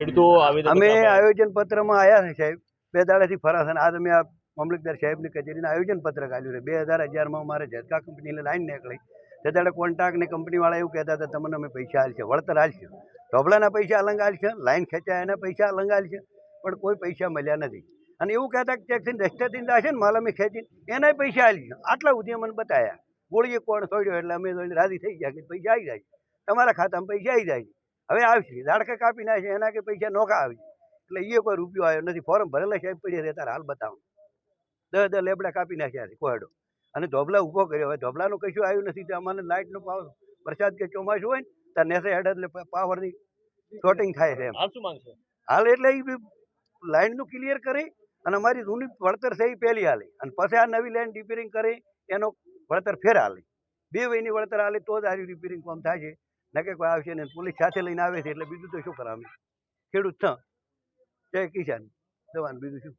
અમે આયોજન પત્રમાં આવ્યા છે સાહેબ. બે દાડાથી ફરાશે અને આજ અમે આ મામલતદાર સાહેબની કચેરીને આયોજન પત્ર કાઢ્યું છે. બે હજાર અગિયારમાં મારે ઝટકા કંપનીને લાઈન નીકળી. તે દાડે કોન્ટ્રાક્ટની કંપનીવાળા એવું કહેતા હતા તમને અમે પૈસા હાલશે વળતર હાલશે ઢોબલાના પૈસા અલંગ હાલશે લાઈન ખેંચાય એના પૈસા અલંગ હાલશે પણ કોઈ પૈસા મળ્યા નથી. અને એવું કહેતા કે ટેક્સી રસ્તેથી જશે ને માલ અમે ખેંચીને એનાય પૈસા હાલશે આટલા સુધી અમને બતાવ્યા ગોળીએ કોણ છોડ્યો એટલે અમે રાજી થઈ ગયા કે પૈસા આવી જાય તમારા ખાતામાં પૈસા આવી જાય હવે આવશે. ઝાડકા કાપી નાખે એના કે પૈસા નોખા આવી. એટલે એ કોઈ રૂપિયો આવ્યો નથી. ફોર્મ ભરેલા સાહેબ પડી રહે. તારે હાલ બતાવો. દસ દસ લેબડા કાપી નાખ્યા છે કોહડો અને ધોબલા ઊભો કર્યો. હવે ધોબલાનું કશું આવ્યું નથી. તો અમારે લાઇટનો પાવર વરસાદ કે ચોમાસું હોય ને ત્યાં નેસે હેડ એટલે પાવરની શોર્ટિંગ થાય છે હાલ એટલે એ લાઇનનું ક્લિયર કરી અને અમારી જૂની વળતર છે એ પહેલી હાલે. અને પછી આ નવી લાઈન રિપેરિંગ કરી એનો વળતર ફેર હાલે. બે વયની વળતર હાલે તો જ આ રિપેરિંગ કામ થાય છે. નકે કોઈ આવશે ને પોલીસ સાથે લઈને આવે છે, એટલે બીજું તો શું કરાવે ખેડૂત છ જય કિસાન. જવાન બીજું શું?